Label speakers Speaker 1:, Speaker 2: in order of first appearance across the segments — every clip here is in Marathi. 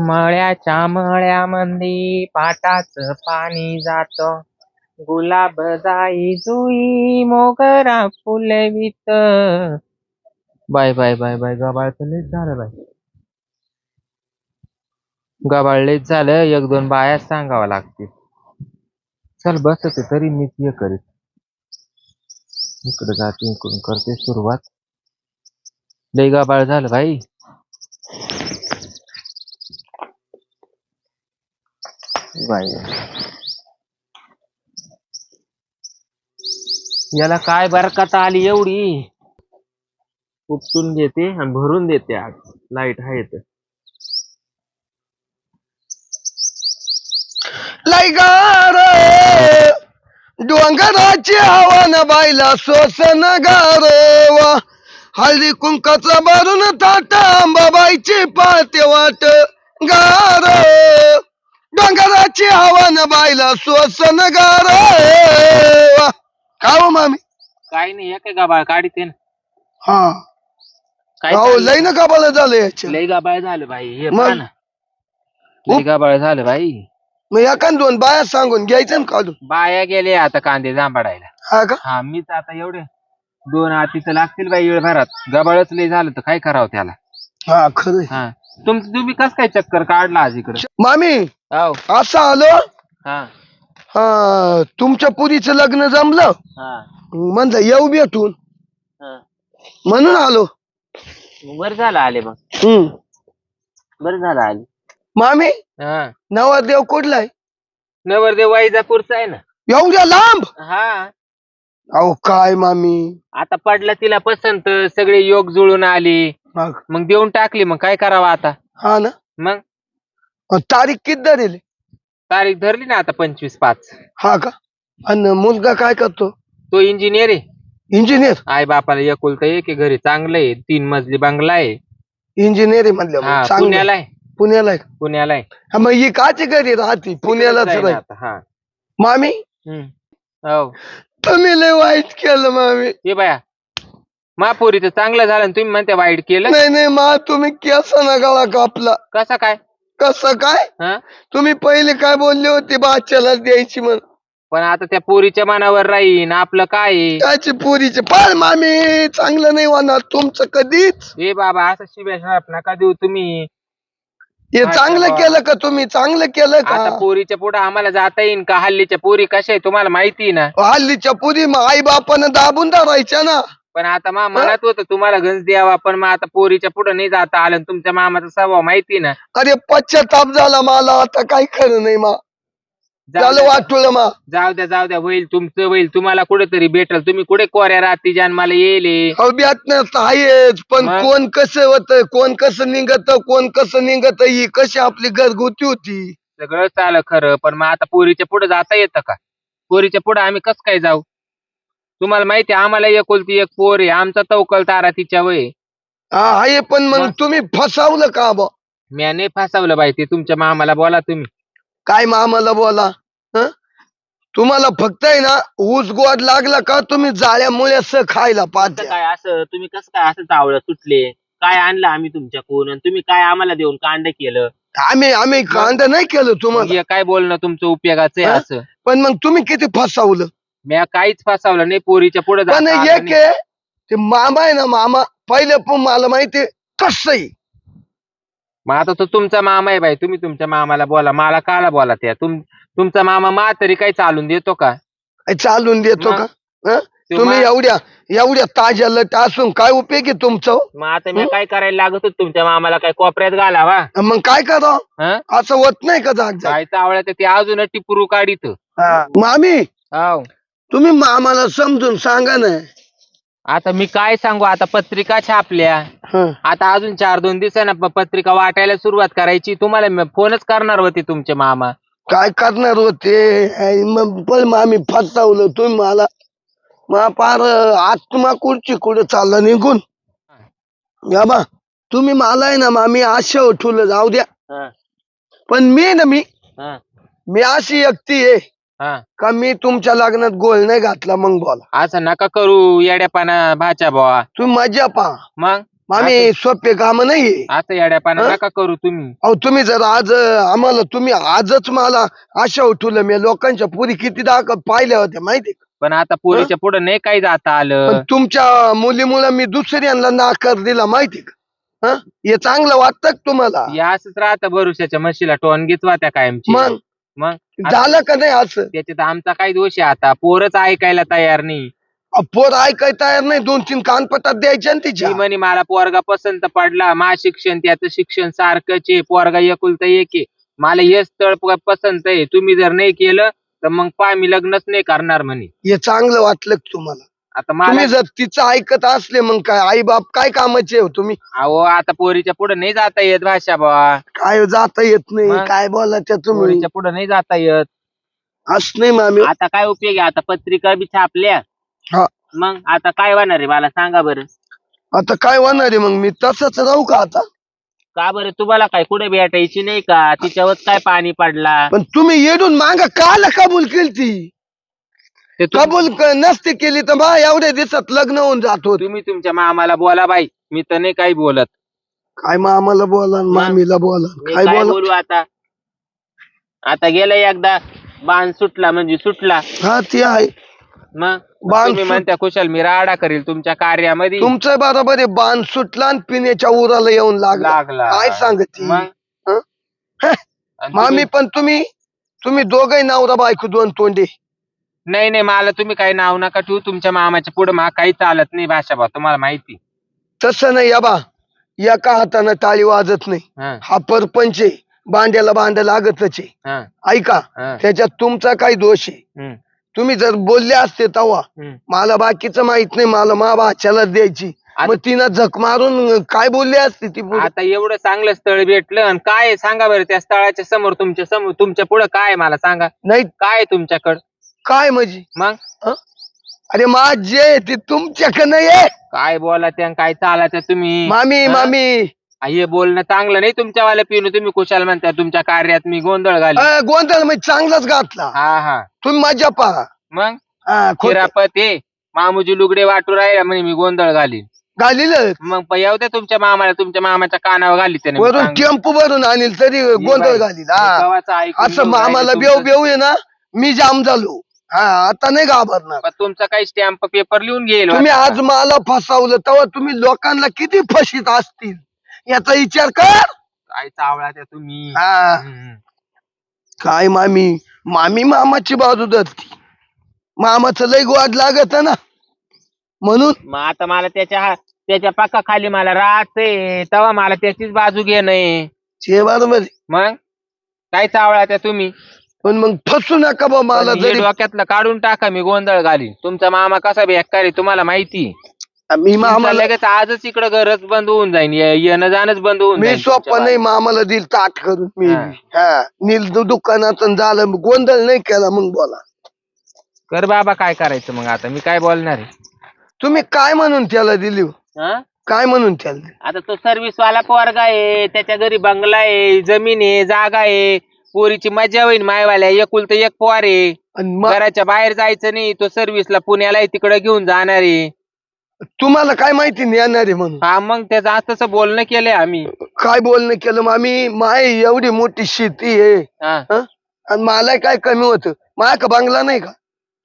Speaker 1: मळ्याच्या मळ्यामंदी पाटाच पाणी जात. गुलाब जाई जुई मोगरा फुलवित बाय बाय बाय बाय. गबाळ झालं बाय गबाळलेच झालं. एक दोन बाया सांगावं लागतील. चल बसते तरी मीच हे करीत. इकडे जाते इकडून करते सुरुवात. लय गबाळ झालं भाई बाई. याला काय बरकत आली एवढी? उपटून घेते आणि भरून देते आज. लाइट आहे तर.
Speaker 2: लैगार डोंगराची आव्हान बायला सोसन गारवा. हळदी कुंकाचा भरून ताट आंबाबाईची पाळते वाट. गार! डोंगराची हवन बायला सोसन गारवा. का हो मामी?
Speaker 1: काय नाही एक गाबाळ काढते ना.
Speaker 2: हा.
Speaker 1: काय
Speaker 2: अहो
Speaker 1: चाललंय?
Speaker 2: लई ना काबाला झालं याच्या
Speaker 1: लय गाबाळ झालं भाई हे
Speaker 2: मग?
Speaker 1: पहा ना. लय गाबाळ झालं भाई
Speaker 2: मग एखाद दोन बाया सांगून घ्यायचं ना काढून.
Speaker 1: बाया गेले आता कांदे जांभाडायला
Speaker 2: हा का?
Speaker 1: हा मीच आता एवढे दोन आतीचं लागतील बाई वेळभरात गबाळच लय झालं तर काय करावं त्याला?
Speaker 2: हा खरं
Speaker 1: हा. तुम तुम्ही कस काय चक्कर काढला आज इकडे?
Speaker 2: मामी असं आलो?
Speaker 1: हा.
Speaker 2: हा तुमच्या पुरीचं लग्न जमलं?
Speaker 1: हा.
Speaker 2: म्हणलं येऊ भेटून.
Speaker 1: हा.
Speaker 2: म्हणून आलो.
Speaker 1: बरं झालं आले मग.
Speaker 2: हम्म.
Speaker 1: बरं झालं आले.
Speaker 2: मामी
Speaker 1: हा.
Speaker 2: नवरदेव कुठलाय?
Speaker 1: नवरदेव वाईजापूरचा आहे ना.
Speaker 2: एवढ्या लांब.
Speaker 1: हा.
Speaker 2: अहो काय मामी?
Speaker 1: आता पडला तिला पसंत सगळे योग जुळून आले.
Speaker 2: हा
Speaker 1: मग देऊन टाकली मग काय करावं आता?
Speaker 2: हा ना.
Speaker 1: मग?
Speaker 2: अन तारीख किती धरेल?
Speaker 1: तारीख धरली ना आता पंचवीस पाच.
Speaker 2: हा का? आणि मुलगा काय करतो?
Speaker 1: तो इंजिनियर आहे.
Speaker 2: इंजिनियर?
Speaker 1: आई बापाला एकुलता एक आहे घरी चांगलं आहे तीन मजली बंगला आहे.
Speaker 2: इंजिनियर आहे
Speaker 1: हा
Speaker 2: मग.
Speaker 1: पुण्याला आहे.
Speaker 2: पुण्याला आहे का?
Speaker 1: पुण्याला आहे.
Speaker 2: हा, मग ही काची घरी राहते? पुण्यालाच
Speaker 1: तिकडेच आता, हा.
Speaker 2: मामी?
Speaker 1: हम्म. हो.
Speaker 2: तुम्ही लय वाईट केलं मामी.
Speaker 1: ये बाया. महापुरीचं चांगलं झालं आणि तुम्ही म्हणते वाईट केलं.
Speaker 2: नाही नाही मा तुम्ही केस ना गळा कापला.
Speaker 1: कसं काय?
Speaker 2: कसं काय?
Speaker 1: हा?
Speaker 2: तुम्ही पहिले काय बोलले होते बाच्याला द्यायची म्हण?
Speaker 1: पण आता त्या पोरीच्या मनावर राहीन आपलं काय आहे?
Speaker 2: त्याची पुरीचे पाळ मामी चांगलं नाही होणार तुमचं कधीच.
Speaker 1: ए बाबा असं शिव्या नका देऊ तुम्ही.
Speaker 2: हे चांगलं? केलं का तुम्ही? चांगलं केलं
Speaker 1: आता
Speaker 2: का
Speaker 1: पोरीच्या पुढे आम्हाला जाता येईन का? हल्लीच्या पोरी कशा आहे तुम्हाला माहिती आहे ना?
Speaker 2: हल्लीच्या पुरी आई बापानं दाबून धरायच्या ना?
Speaker 1: पण आता मा मनात होतं तुम्हाला गंज द्यावा पण मग आता पोरीच्या पुढे नाही जाता आलं आणि तुमच्या मामाचा स्वभाव माहिती ना?
Speaker 2: अरे पश्चाताप झाला मला आता काय खरं नाही मा.
Speaker 1: जाऊ
Speaker 2: झालं
Speaker 1: द्या,
Speaker 2: वाटलं मा.
Speaker 1: जाऊ द्या जाऊ द्या होईल तुमचं होईल. तुम्हाला कुठेतरी भेटल. तुम्ही कुठे कोऱ्या रात्री जान मला येईल
Speaker 2: अभ्यास आहेच. पण
Speaker 1: मग?
Speaker 2: कोण कसं होत कोण कसं निघत कोण कसं निघत ही कशी आपली घरगुती होती?
Speaker 1: सगळं चालं खरं पण मग आता पोरीच्या पुढे जाता येतं का? पोरीच्या पुढे आम्ही कस काय जाऊ? तुम्हाला माहिती आहे, आम्हाला एकुलती एक पोर आहे आमचा तवकल तारा तिच्या वय.
Speaker 2: हा आहे पण मग
Speaker 1: मग?
Speaker 2: तुम्ही फसावलं का बा?
Speaker 1: म्या नाही फासावलं बाई ते तुमच्या मामाला बोला तुम्ही.
Speaker 2: काय मामाला बोला? हं? तुम्हाला फक्त आहे ना ऊस गोड लागला का तुम्ही जाळ्यामुळे असं खायला
Speaker 1: कसं
Speaker 2: पाहते
Speaker 1: काय असं? तुम्ही कसं काय असं चावलं सुटले? काय आणलं आम्ही तुमच्या कोण तुम्ही काय आम्हाला देऊन कांड केलं?
Speaker 2: आम्ही आम्ही कांदा नाही केलं तुम्हाला.
Speaker 1: हे काय बोलणं तुमचं उपयोगाचं आहे
Speaker 2: हा?
Speaker 1: असं?
Speaker 2: पण मग तुम्ही किती फसावलं?
Speaker 1: म्या काहीच फासावलं नाही पोरीच्या पुढे
Speaker 2: पण एक आहे ते मामा आहे ना मामा पहिले पण मला माहिती कसंही.
Speaker 1: मग आता तो तुमचा मामा आहे बाई तुम्ही तुमच्या मामाला बोला मला काला बोला त्या? तुम तुमचा मामा मा तरी काही चालून देतो का?
Speaker 2: चालून देतो? का? हं?
Speaker 1: तो
Speaker 2: तुम्ही
Speaker 1: मा-
Speaker 2: एवढ्या एवढ्या ताज्या लट असून काय उपयोग आहे तुमचं?
Speaker 1: मग आता मी काय करायला लागत होत तुमच्या मामाला काय कोपऱ्यात घालावा?
Speaker 2: मग काय करा
Speaker 1: हं?
Speaker 2: असं होत नाही का जाग जाग
Speaker 1: काय चावळ्या ते अजून टिपुरू काढीत.
Speaker 2: मामी
Speaker 1: हो
Speaker 2: तुम्ही मामाला समजून सांगा ना.
Speaker 1: आता मी काय सांगू? आता पत्रिका छापल्या.
Speaker 2: हं.
Speaker 1: आता अजून चार दोन दिवसांना प- पत्रिका वाटायला सुरुवात करायची. तुम्हाला मी फोनच करणार होते तुमचे मामा.
Speaker 2: काय करणार होते? आई मग पण मामी फसवलं. तुम्ही मला मा पार आत्मा कुठची कुठं चालला निघून? या बा तुम्ही मला आहे ना मामी आशा उठवलं. जाऊ द्या. पण मी ना मी मी अशी व्यक्ती आहे.
Speaker 1: हं.
Speaker 2: का मी तुमच्या लग्नात गोळ नाही घातला मग बोला.
Speaker 1: असं नका करू येड्यापाना भाच्या बुवा.
Speaker 2: तुम्ही मजा पहा
Speaker 1: मग?
Speaker 2: मामी सोपे काम नाही
Speaker 1: असं येड्यापाना
Speaker 2: हं?
Speaker 1: नका करू तुम्ही.
Speaker 2: अहो तुम्ही जर आज अं, आम्हाला तुम्ही आजच मला आशा उठवलं मी लोकांच्या पुरी किती दाख पाहिल्या होत्या माहिती का?
Speaker 1: पण आता पोरीच्या पुढे नाही काही जाता
Speaker 2: पण
Speaker 1: आलं
Speaker 2: तुमच्या मुलीमुळे मी दुसऱ्यांना नाकार दिला माहिती का? हं? हे चांगलं वाटतं का तुम्हाला?
Speaker 1: या असंच राहतं भरुशाच्या म्हशीला टोन घेतवा त्या कायमची.
Speaker 2: मग?
Speaker 1: मग
Speaker 2: झालं का नाही असं?
Speaker 1: त्याच्यात आमचा काही दोष आहे आता? पोरच ऐकायला तयार नाही.
Speaker 2: पोर ऐकाय तयार नाही. दोन तीन कानपटात द्यायच्या ना तिच्या
Speaker 1: ती म्हणे मला पोरगा पसंत पडला. मा शिक्षण त्याचं शिक्षण सारखंच आहे. पोरगा एकुलता एक आहे. मला हेच स्थळ प- पसंत आहे. तुम्ही जर नाही केलं तर मग पा मी लग्नच नाही करणार म्हणे.
Speaker 2: हे चांगलं वाटलं का तुम्हाला?
Speaker 1: आता मला
Speaker 2: तुम्ही जर तिचं ऐकत असले मग काय? आई बाप काय कामाचे हो तुम्ही?
Speaker 1: अहो आता पोरीच्या पुढे नाही जाता येत भाषा बा
Speaker 2: काय जाता येत नाही?
Speaker 1: मग?
Speaker 2: काय बोलायचं तुम्ही?
Speaker 1: पोरीच्या पुढे नाही जाता येत.
Speaker 2: असं नाही मामी
Speaker 1: आता काय उपयोग आहे? आता पत्रिका बी छापल्या.
Speaker 2: हा.
Speaker 1: मग आता काय होणार आहे? मला सांगा बरं.
Speaker 2: आता काय होणार आहे मग? मी तसंच राहू का आता?
Speaker 1: का बरं? तुम्हाला काय कुठे भेटायची नाही का? तिच्यावर काय पाणी पडला?
Speaker 2: पण तुम्ही येडून मागा काल कबूल केली ती
Speaker 1: ते तुम-
Speaker 2: कबूल क- नसती केली तर बा एवढ्या दिवसात लग्न होऊन जात होत.
Speaker 1: तुम्ही तुमच्या मामाला बोला बाई. मी तर नाही काही बोलत.
Speaker 2: काय मामाला बोला मामीला बोला
Speaker 1: मी
Speaker 2: काय
Speaker 1: काय
Speaker 2: बोला
Speaker 1: बोलू आता? आता गेलं एकदा बाण सुटला म्हणजे सुटला.
Speaker 2: हा ती आहे.
Speaker 1: मग?
Speaker 2: बाण
Speaker 1: तुम्ही
Speaker 2: सुट-
Speaker 1: म्हणता कुशल मी राडा करील तुमच्या कार्यामध्ये.
Speaker 2: तुमचं बरोबर आहे बाण सुटला आणि पिण्याच्या उराला येऊन लागला.
Speaker 1: लागला.
Speaker 2: काय सांगत?
Speaker 1: मग? आणि
Speaker 2: मामी पण तुम्ही तुम्ही दोघही नवरा बायको दोन तोंडे.
Speaker 1: नाही नाही मला तुम्ही काही नाव नका ठेवू. तुमच्या मामाच्या पुढे मा काही चालत नाही भाषा बा तुम्हाला माहिती.
Speaker 2: तसं नाही या बा. एका हातानं टाळी वाजत नाही.
Speaker 1: हं,
Speaker 2: हा परपंच आहे. बांड्याला बांड लागतच आहे.
Speaker 1: हं,
Speaker 2: ऐका
Speaker 1: हं,
Speaker 2: त्याच्यात तुमचा काही दोष आहे. तुम्ही जर बोलले असते तवा
Speaker 1: हं.
Speaker 2: मला बाकीचं माहीत नाही मला मा बाच्याला द्यायची. मग तिनं झक मारून काय बोलली असते ती पुढं?
Speaker 1: आता एवढं चांगलं स्थळ भेटलं आणि काय आहे? सांगा बरं त्या स्थळाच्या समोर तुमच्यासमोर तुमच्यापुढे काय आहे मला सांगा.
Speaker 2: नाही.
Speaker 1: काय तुमच्याकडं?
Speaker 2: काय म्हणजे
Speaker 1: मग?
Speaker 2: हं? अरे मा जे आहे ते तुमच्याकडे नाही आहे.
Speaker 1: काय बोला त्या काय चालायचं तुम्ही?
Speaker 2: मामी
Speaker 1: हं?
Speaker 2: मामी.
Speaker 1: आ, हे बोलणं चांगलं नाही तुमच्यावाला पिनू तुम्ही कुशाल म्हणता तुमच्या कार्यात मी गोंधळ घाली.
Speaker 2: अं, गोंधळ म्हणजे चांगलाच घातला.
Speaker 1: हा हा.
Speaker 2: तुम्ही मजा पहा.
Speaker 1: मग?
Speaker 2: हा, खोटं.
Speaker 1: चिरापत हे मामूजी लुगडे वाटू राहिला म्हणे मी गोंधळ घाली
Speaker 2: घालील
Speaker 1: मग प- येऊ द्या तुमच्या मामाला तुमच्या मामाच्या कानावर घाली त्याने मी
Speaker 2: वरून. टेम्पो भरून आणील तरी गोंधळ
Speaker 1: बाई,
Speaker 2: घालील
Speaker 1: मी कवाचं ऐकून
Speaker 2: असं
Speaker 1: घेऊन
Speaker 2: मामाला
Speaker 1: राहिले
Speaker 2: बेव
Speaker 1: तुमचं.
Speaker 2: बेव आहे ना मी जाम झालो. हा आता नाही घाबरणार.
Speaker 1: पण तुमचा काही स्टॅम्प पेपर लिहून घेईल
Speaker 2: तुम्ही. आज मला फसवलं तेव्हा तुम्ही लोकांना किती फशीत असतील? याचा विचार कर.
Speaker 1: काय चावळा त्या तुम्ही.
Speaker 2: हा.
Speaker 1: हम्म.
Speaker 2: काय मामी? मामी मामाची बाजू धरती. मामाचं लय गोड लागत ना. म्हणून
Speaker 1: मग आता मला त्याच्या त्याच्या पक्का खाली मला राहते तेव्हा मला त्याचीच बाजू घेणं
Speaker 2: ते बरोबर आहे.
Speaker 1: मग? काय चावळा त्या तुम्ही?
Speaker 2: पण मग फसू नका बा मला
Speaker 1: पण हे
Speaker 2: जरी
Speaker 1: डोक्यातलं काढून टाका मी गोंधळ घालीन तुमचा मामा कसा बेकार आहे तुम्हाला माहिती
Speaker 2: मी
Speaker 1: तुमचं
Speaker 2: मामाला
Speaker 1: लगेच आजच इकडे घरच बंद होऊन जाईन ये- येणं जाणंच बंद होऊन
Speaker 2: मी
Speaker 1: जाईन तुमच्या
Speaker 2: नाही मामाला दिल ताट करून. मी
Speaker 1: हा.
Speaker 2: हा नील दुकानात झालं. मग गोंधळ नाही केला मग बोला.
Speaker 1: कर बाबा काय करायचं मग आता? मी काय बोलणार आहे?
Speaker 2: तुम्ही काय म्हणून त्याला दिली? हो?
Speaker 1: हं?
Speaker 2: काय म्हणून त्याला दिली?
Speaker 1: आता तो सर्व्हिस वाला पोरगा आहे त्याच्या घरी बंगला आहे जमीन आहे जागा आहे. पोरीची मजा होईल मायवाल्या. एकुलत एक पोर आहे.
Speaker 2: मग?
Speaker 1: घराच्या बाहेर जायचं नाही. तो सर्व्हिसला पुण्याला तिकडे घेऊन जाणार आहे.
Speaker 2: तुम्हाला काय माहिती नेणार आहे म्हणून?
Speaker 1: हा मग त्याचं आज तसं बोलणं केलंय आम्ही.
Speaker 2: काय बोलणं केलं? मामी माय एवढी मोठी शेती आहे.
Speaker 1: हा.
Speaker 2: हं? आणि मला काय कमी होतं? माया का बंगला नाही का?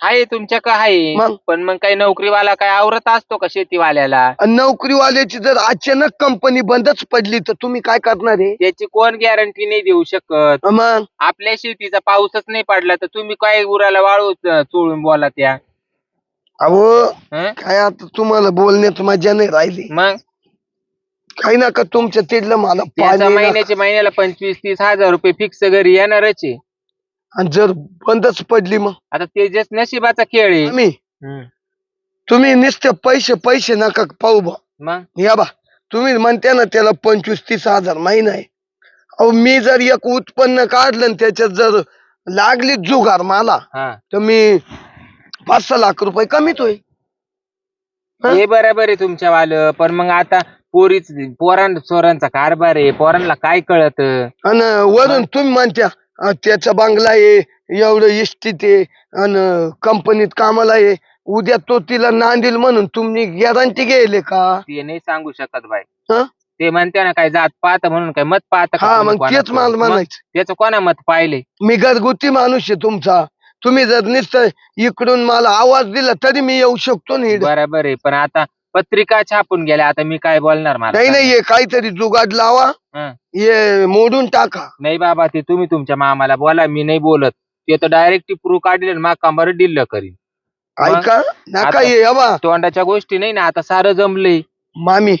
Speaker 1: आहे तुमच्या का आहे
Speaker 2: मग?
Speaker 1: पण मग काही नोकरीवाला काय आवरत असतो का शेतीवाल्याला?
Speaker 2: आणि नोकरीवाल्याची जर अचानक कंपनी बंदच पडली तर तुम्ही काय करणार आहे
Speaker 1: त्याची कोण गॅरंटी नाही देऊ शकत.
Speaker 2: मग?
Speaker 1: आपल्या शेतीचा पाऊसच नाही पडला तर तुम्ही काय उराला वाळू चोळून बोला त्या
Speaker 2: अहो
Speaker 1: हं?
Speaker 2: काय आता तुम्हाला बोलण्यात मजा नाही राहिली.
Speaker 1: मग?
Speaker 2: काही नका तुमच्या तिथलं मला
Speaker 1: त्याचा
Speaker 2: पाणी
Speaker 1: महिन्याच्या महिन्याला पंचवीस तीस हजार रुपये फिक्स घरी येणारच आहे.
Speaker 2: आणि जर बंदच पडली मग?
Speaker 1: आता ते जस्ट नशिबाचा खेळ आहे.
Speaker 2: आम्ही.
Speaker 1: हम्म.
Speaker 2: तुम्ही नुसते पैसे पैसे नका पाहू बा.
Speaker 1: मग?
Speaker 2: या बा. तुम्ही म्हणते ना त्याला पंचवीस तीस हजार महिना आहे. अहो मी जर एक उत्पन्न काढलं आणि त्याच्यात जर लागली जुगार मला
Speaker 1: हा.
Speaker 2: तर मी पाच सहा लाख रुपये कमीत होईल. हं?
Speaker 1: हे बरोबर आहे तुमच्या वाल पण मग आता पोरीच पोरां चोरांचा कारभार आहे. पोरांना काय कळत?
Speaker 2: आणि वरून तुम्ही म्हणत्या त्याचा बंगला आहे एवढं इष्टीत आहे आणि कंपनीत कामाला आहे. उद्या तो तिला नांदील म्हणून तुम्ही गॅरंटी गेले का?
Speaker 1: ते नाही सांगू शकत बाई.
Speaker 2: हं?
Speaker 1: ते म्हणते ना काय जात पाहत म्हणून काय मत पाहत
Speaker 2: हा मग तेच मला म्हणायचं.
Speaker 1: त्याचं कोणा मत पाहिले?
Speaker 2: मी घरगुती माणूस आहे तुमचा. तुम्ही जर नुसतं इकडून मला आवाज दिला तरी मी येऊ शकतो ना इकडं.
Speaker 1: बरोबर आहे पण आता पत्रिका छापून गेल्या आता मी काय बोलणार मला?
Speaker 2: नाही नाही हे काहीतरी जुगाड लावा.
Speaker 1: हं.
Speaker 2: हे मोडून टाका.
Speaker 1: नाही बाबा ते तुम्ही तुमच्या मामाला बोला मी नाही बोलत. ते तर डायरेक्ट प्रूफ काढले मा कांबर डिल्ल करीन. मग?
Speaker 2: ऐका नका
Speaker 1: आता-
Speaker 2: ये
Speaker 1: तोंडाच्या गोष्टी नाही ना आता सारं जमलंय.
Speaker 2: मामी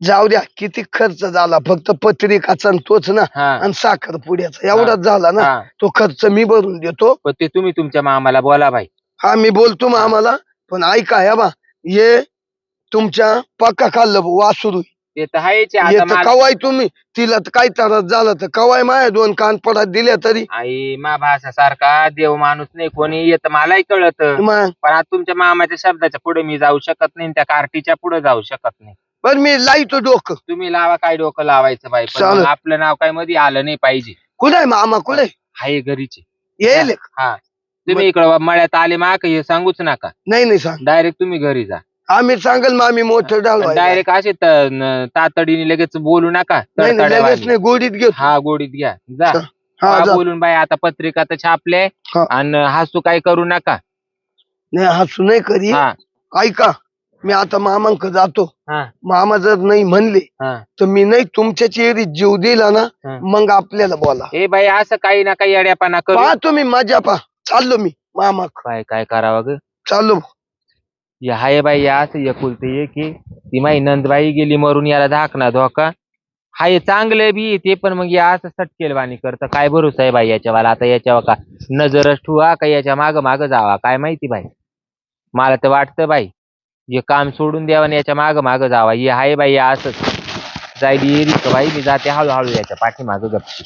Speaker 2: जाऊ द्या किती खर्च झाला फक्त पत्रिकाचा आणि तोच ना
Speaker 1: हा.
Speaker 2: आणि साखर पुड्याचा. एवढाच झाला ना
Speaker 1: हा.
Speaker 2: तो खर्च मी भरून देतो.
Speaker 1: पण ते तुम्ही तुमच्या मामाला बोला भाई
Speaker 2: हा मी बोलतो मग आम्हाला पण ऐका या बा ये तुमच्या पक्का खाल्लं वासुरू.
Speaker 1: ते तर आहेच आहे.
Speaker 2: ये
Speaker 1: आता
Speaker 2: तर
Speaker 1: मा-
Speaker 2: कवाय तुम्ही? तिला तर काही त्रास झाला तर कवाय माया दोन कान पडात दिल्या तरी.
Speaker 1: आई मा भाषा सारखा देव माणूस नाही कोणी येत मलाही कळत.
Speaker 2: मग?
Speaker 1: पण आता तुमच्या मामाच्या शब्दाच्या पुढे मी जाऊ शकत नाही आणि त्या कार्टीच्या पुढे जाऊ शकत नाही.
Speaker 2: बर मी लाईतो डोकं.
Speaker 1: तुम्ही लावा काय डोकं लावायचं बाई पण
Speaker 2: चालेल.
Speaker 1: आपलं नाव काय मध्ये आलं नाही पाहिजे.
Speaker 2: कुठे मामा? कुठे
Speaker 1: हाय घरीचे
Speaker 2: येईल?
Speaker 1: हा. तुम्ही इकडं मळ्यात आले माक हे सांगूच नका.
Speaker 2: नाही नाही सांग.
Speaker 1: डायरेक्ट तुम्ही घरी जा.
Speaker 2: आम्ही सांगेल मामी मोठं डाळ
Speaker 1: डायरेक्ट असे त- न- तातडीने लगेच बोलू नका.
Speaker 2: नाही नाही, लगेच
Speaker 1: तडतड्यावानी.
Speaker 2: नाही गोडीत घेतो.
Speaker 1: हा गोडीत घ्या. जा.
Speaker 2: हा
Speaker 1: हा, बोलून बाई आता पत्रिका तर छापले
Speaker 2: हा.
Speaker 1: आणि हसू काय करू नका.
Speaker 2: नाही हसू नाही करी.
Speaker 1: हा.
Speaker 2: ऐका मी आता मामांक जातो.
Speaker 1: हा.
Speaker 2: मामा जर नाही म्हणले
Speaker 1: हा.
Speaker 2: तर मी नाही तुमच्या चेहरी जीव दिला ना
Speaker 1: हा.
Speaker 2: मग आपल्याला बोला.
Speaker 1: ए बाई असं काही ना काही अड्यापाना करू.
Speaker 2: पहा तुम्ही मजा पा चाललो मी मामा
Speaker 1: काय काय करावं ग?
Speaker 2: चाललो.
Speaker 1: या हाय बाई या असं एकुलते एक आहे. ती माई नंदबाई गेली मरून याला धाकना धोका. हाय चांगलं बी ते पण मग या असं सटकेल वाणी करतं. काय भरोसा आहे बाई याच्यावाला? आता याच्यावर का नजरच ठेवा का याच्या माग माग जावा? काय माहिती बाई? मला तर वाटतं बाई हे काम सोडून द्यावं आणि याच्या माग माग जावा. हे हाय बाई या असंच जायली एरी का बाई. मी जाते हळूहळू याच्या पाठीमाग गपची